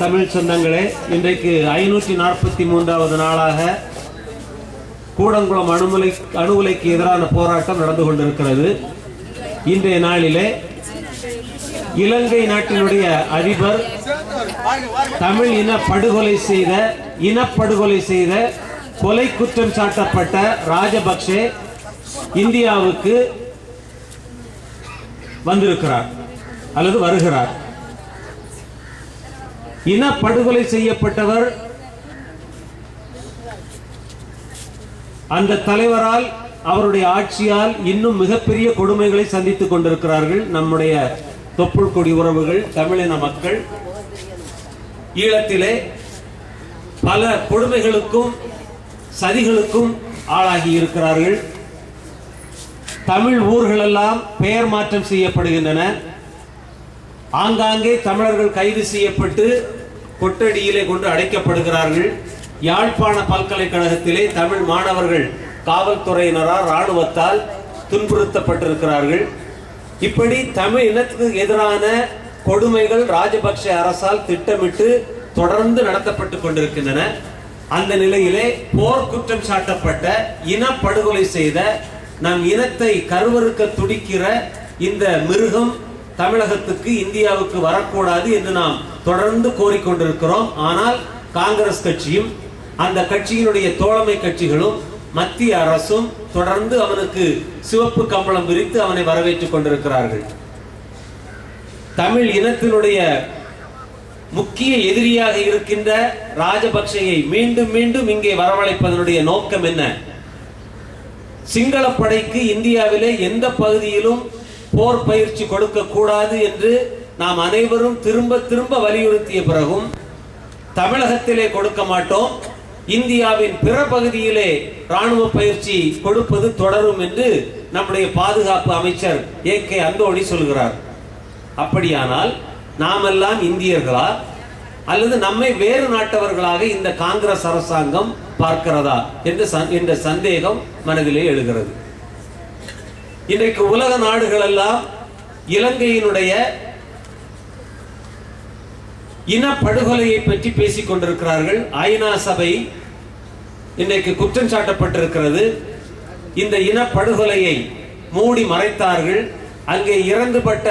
தமிழ் சொந்தங்களே இன்றைக்கு ஐநூற்றி நாற்பத்தி மூன்றாவது நாளாக கூடங்குளம் அணுமுலை அணுகுலைக்கு எதிரான போராட்டம் நடந்து கொண்டிருக்கிறது. இன்றைய நாளிலே இலங்கை நாட்டினுடைய அதிபர் தமிழ் இன படுகொலை செய்த இனப்படுகொலை செய்த கொலை குற்றம் சாட்டப்பட்ட ராஜபக்சே இந்தியாவுக்கு வந்திருக்கிறார் அல்லது வருகிறார். இன படுகொலை செய்யப்பட்டவர் அந்த தலைவரால் அவருடைய ஆட்சியால் இன்னும் மிகப்பெரிய கொடுமைகளை சந்தித்துக் கொண்டிருக்கிறார்கள் நம்முடைய தொப்புள் கொடி உறவுகள் தமிழின மக்கள். ஈழத்திலே பல கொடுமைகளுக்கும் சதிகளுக்கும் ஆளாகி இருக்கிறார்கள். தமிழ் ஊர்களெல்லாம் பெயர் மாற்றம் செய்யப்படுகின்றன. ஆங்காங்கே தமிழர்கள் கைது செய்யப்பட்டு கொட்டடியிலே கொண்டு அடைக்கப்படுகிறார்கள். யாழ்ப்பாண பல்கலைக்கழகத்திலே தமிழ் மாணவர்கள் காவல்துறையினரால் இராணுவத்தால் துன்புறுத்தப்பட்டிருக்கிறார்கள். இப்படி தமிழ் இனத்துக்கு எதிரான கொடுமைகள் ராஜபக்ஷ அரசால் திட்டமிட்டு தொடர்ந்து நடத்தப்பட்டு கொண்டிருக்கின்றன. அந்த நிலையிலே போர் குற்றம் சாட்டப்பட்ட இனப்படுகொலை செய்த நம் இனத்தை கருவறுக்க துடிக்கிற இந்த மிருகம் தமிழகத்துக்கு இந்தியாவுக்கு வரக்கூடாது என்று நாம் தொடர்ந்து கோரிக்கொண்டிருக்கிறோம். ஆனால் காங்கிரஸ் கட்சியும் அந்த கட்சியினுடைய தோழமை கட்சிகளும் மத்திய அரசும் தொடர்ந்து அவனுக்கு சிவப்பு கம்பளம் விரித்து அவனை வரவேற்றுக் கொண்டிருக்கிறார்கள். தமிழ் இனத்தினுடைய முக்கிய எதிரியாக இருக்கின்ற ராஜபக்சையை மீண்டும் மீண்டும் இங்கே வரவழைப்பதனுடைய நோக்கம் என்ன? சிங்கள படைக்கு இந்தியாவிலே எந்த பகுதியிலும் போர் பயிற்சி கொடுக்க கூடாது என்று நாம் அனைவரும் திரும்ப திரும்ப வலியுறுத்திய பிறகும் தமிழகத்திலே கொடுக்க மாட்டோம். இந்தியாவின் பிற பகுதியிலே ராணுவ பயிற்சி கொடுப்பது தொடரும் என்று நம்முடைய பாதுகாப்பு அமைச்சர் ஏ கே அந்தோணி சொல்கிறார். அப்படியானால் நாமெல்லாம் இந்தியர்களா? அல்லது நம்மை வேறு நாட்டவர்களாக இந்த காங்கிரஸ் அரசாங்கம் பார்க்கிறதா? என்று சந்- என்ற சந்தேகம் மனதிலே எழுகிறது. இன்றைக்கு உலக நாடுகள் எல்லாம் இலங்கையினுடைய இனப்படுகொலையை பற்றி பேசிக் கொண்டிருக்கிறார்கள். ஐநா சபை இன்றைக்கு குற்றம் சாட்டப்பட்டிருக்கிறது. இந்த இனப்படுகொலையை மூடி மறைத்தார்கள். அங்கே இறந்துபட்ட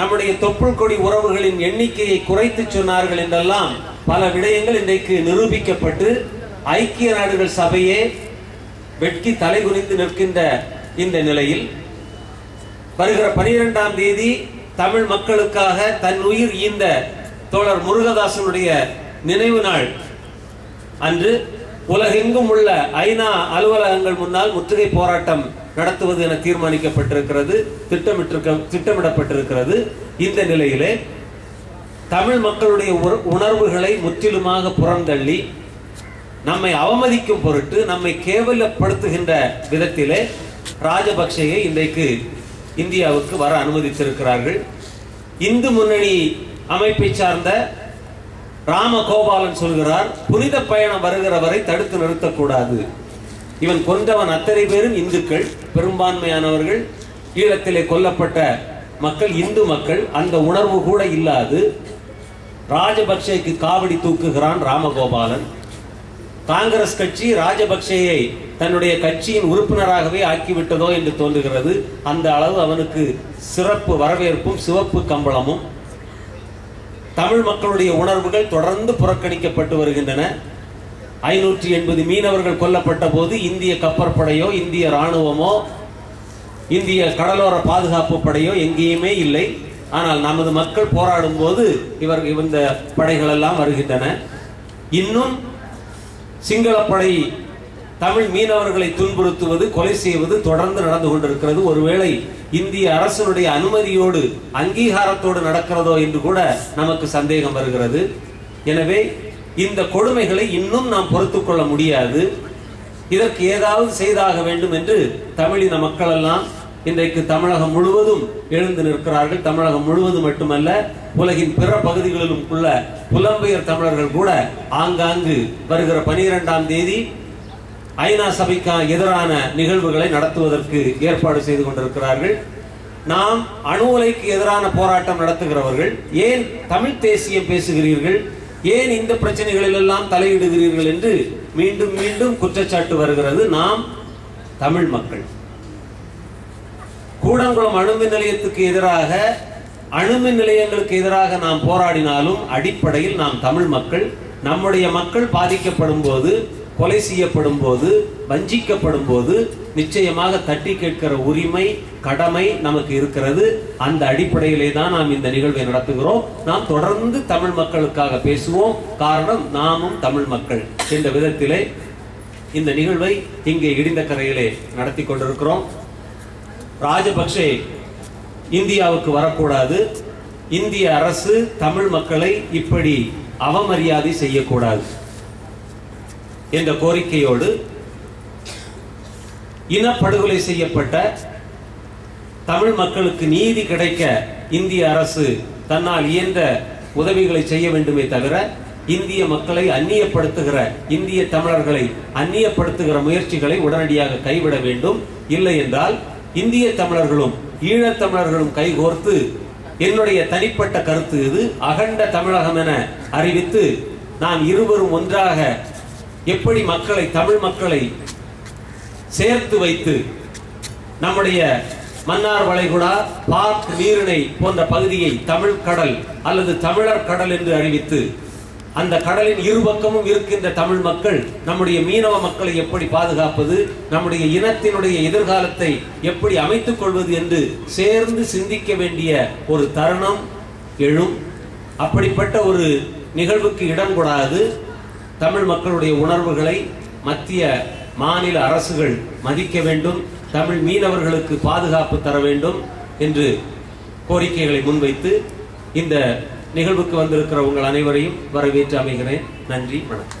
நம்முடைய தொப்புள் கொடி உறவுகளின் எண்ணிக்கையை குறைத்து சொன்னார்கள் என்றெல்லாம் பல விடயங்கள் இன்றைக்கு நிரூபிக்கப்பட்டு ஐக்கிய நாடுகள் சபையே வெட்கி தலைகுனிந்து நிற்கின்ற இந்த நிலையில் வருகிற பனிரெண்டாம் தேதி தமிழ் மக்களுக்காக தன் உயிர் ஈந்த தோழர் முருகதாசனுடைய நினைவு நாள். அன்று உலகெங்கும் உள்ள ஐநா அலுவலகங்கள் முன்னால் முற்றுகை போராட்டம் நடத்துவது என தீர்மானிக்கப்பட்டிருக்கிறது திட்டமிட்டிருக்க திட்டமிடப்பட்டிருக்கிறது. இந்த நிலையிலே தமிழ் மக்களுடைய உணர்வுகளை முற்றிலுமாக புறந்தள்ளி நம்மை அவமதிக்கும் பொருட்டு நம்மை கேவலப்படுத்துகின்ற விதத்திலே ராஜபக்சேயை இன்றைக்கு இந்தியாவுக்கு வர அனுமதித்திருக்கிறார்கள். இந்து முன்னணி அமைப்பை சார்ந்த ராமகோபாலன் சொல்கிறார் புனித பயணம் வருகிற வரை தடுத்து நிறுத்தக்கூடாது. இவன் கொன்றவன் அத்தனை பேரும் இந்துக்கள் பெரும்பான்மையானவர்கள் ஈழத்திலே கொல்லப்பட்ட மக்கள் இந்து மக்கள் அந்த உணர்வு கூட இல்லாது ராஜபக்சேக்கு காவடி தூக்குகிறான் ராமகோபாலன். காங்கிரஸ் கட்சி ராஜபக்சேயை தன்னுடைய கட்சியின் உறுப்பினராகவே ஆக்கிவிட்டதோ என்று தோன்றுகிறது. அந்த அளவு அவனுக்கு சிறப்பு வரவேற்பும் சிவப்பு கம்பளமும். தமிழ் மக்களுடைய உணர்வுகள் தொடர்ந்து புறக்கணிக்கப்பட்டு வருகின்றன. ஐநூற்றி எண்பது மீனவர்கள் கொல்லப்பட்ட போது இந்திய கப்பற்படையோ இந்திய ராணுவமோ இந்திய கடலோர பாதுகாப்பு படையோ எங்கேயுமே இல்லை. ஆனால் நமது மக்கள் போராடும் போது இவர் இந்த படைகள் எல்லாம் வருகின்றன. இன்னும் சிங்களப்படை தமிழ் மீனவர்களை துன்புறுத்துவது கொலை செய்வது தொடர்ந்து நடந்து கொண்டிருக்கிறது. ஒருவேளை இந்திய அரசனுடைய அனுமதியோடு அங்கீகாரத்தோடு நடக்கிறதோ என்று கூட நமக்கு சந்தேகம் வருகிறது. எனவே இந்த கொடுமைகளை இன்னும் நாம் பொறுத்து கொள்ள முடியாது. இதற்கு ஏதாவது செய்தாக வேண்டும் என்று தமிழின மக்கள் எல்லாம் இன்றைக்கு தமிழகம் முழுவதும் எழுந்து நிற்கிறார்கள். தமிழகம் முழுவதும் மட்டுமல்ல உலகின் பிற பகுதிகளிலும் உள்ள புலம்பெயர் தமிழர்கள் கூட ஆங்காங்கு வருகிற பனிரெண்டாம் தேதி ஐநா சபைக்கு எதிரான நிகழ்வுகளை நடத்துவதற்கு ஏற்பாடு செய்து கொண்டிருக்கிறார்கள். நாம் அணு உலைக்கு எதிரான போராட்டம் நடத்துகிறவர்கள் ஏன் தமிழ் தேசியம் பேசுகிறீர்கள் ஏன் இந்த பிரச்சனைகளில் எல்லாம் தலையிடுகிறீர்கள் என்று மீண்டும் மீண்டும் குற்றச்சாட்டு வருகிறது. நாம் தமிழ் மக்கள். கூடங்குளம் அணுமின் நிலையத்துக்கு எதிராக அணுமின் நிலையங்களுக்கு எதிராக நாம் போராடினாலும் அடிப்படையில் நாம் தமிழ் மக்கள் நம்முடைய மக்கள் பாதிக்கப்படும் போது கொலை செய்யப்படும் போது வஞ்சிக்கப்படும் போது நிச்சயமாக தட்டி கேட்கிற உரிமை கடமை நமக்கு இருக்கிறது. அந்த அடிப்படையிலே தான் நாம் இந்த நிகழ்வை நடத்துகிறோம். நாம் தொடர்ந்து தமிழ் மக்களுக்காக பேசுவோம். காரணம் நாமும் தமிழ் மக்கள் என்ற விதத்திலே இந்த நிகழ்வை இங்கே இடிந்த கரையிலே நடத்தி கொண்டிருக்கிறோம். ராஜபக்சே இந்தியாவுக்கு வரக்கூடாது. இந்திய அரசு தமிழ் மக்களை இப்படி அவமரியாதை செய்யக்கூடாது என்ற கோரிக்கையோடு இனப்படுகொலை செய்யப்பட்ட தமிழ் மக்களுக்கு நீதி கிடைக்க இந்திய அரசு தன்னால் இயன்ற உதவிகளை செய்ய வேண்டுமே தவிர இந்திய மக்களை அந்நியப்படுத்துகிற இந்திய தமிழர்களை அந்நியப்படுத்துகிற முயற்சிகளை உடனடியாக கைவிட வேண்டும். இல்லை என்றால் இந்திய தமிழர்களும் ஈழத் தமிழர்களும் கைகோர்த்து என்னுடைய தனிப்பட்ட கருத்து இது. அகண்ட தமிழகம் என அறிவித்து நாம் இருவரும் ஒன்றாக எப்படி மக்களை தமிழ் மக்களை சேர்த்து வைத்து நம்முடைய மன்னார் வளைகுடா பார்க் நீரிணை போன்ற பகுதியை தமிழ் கடல் அல்லது தமிழர் கடல் என்று அறிவித்து அந்த கடலின் இருபக்கமும் இருக்கின்ற தமிழ் மக்கள் நம்முடைய மீனவ மக்களை எப்படி பாதுகாப்பது நம்முடைய இனத்தினுடைய எதிர்காலத்தை எப்படி அமைத்துக் கொள்வது என்று சேர்ந்து சிந்திக்க வேண்டிய ஒரு தருணம் எழும். அப்படிப்பட்ட ஒரு நிகழ்வுக்கு இடம் கூடாது தமிழ் மக்களுடைய உணர்வுகளை மத்திய மாநில அரசுகள் மதிக்க வேண்டும். தமிழ் மீனவர்களுக்கு பாதுகாப்பு தர வேண்டும் என்று கோரிக்கைகளை முன்வைத்து இந்த நிகழ்வுக்கு வந்திருக்கிற உங்கள் அனைவரையும் வரவேற்று அமைகிறேன். நன்றி வணக்கம்.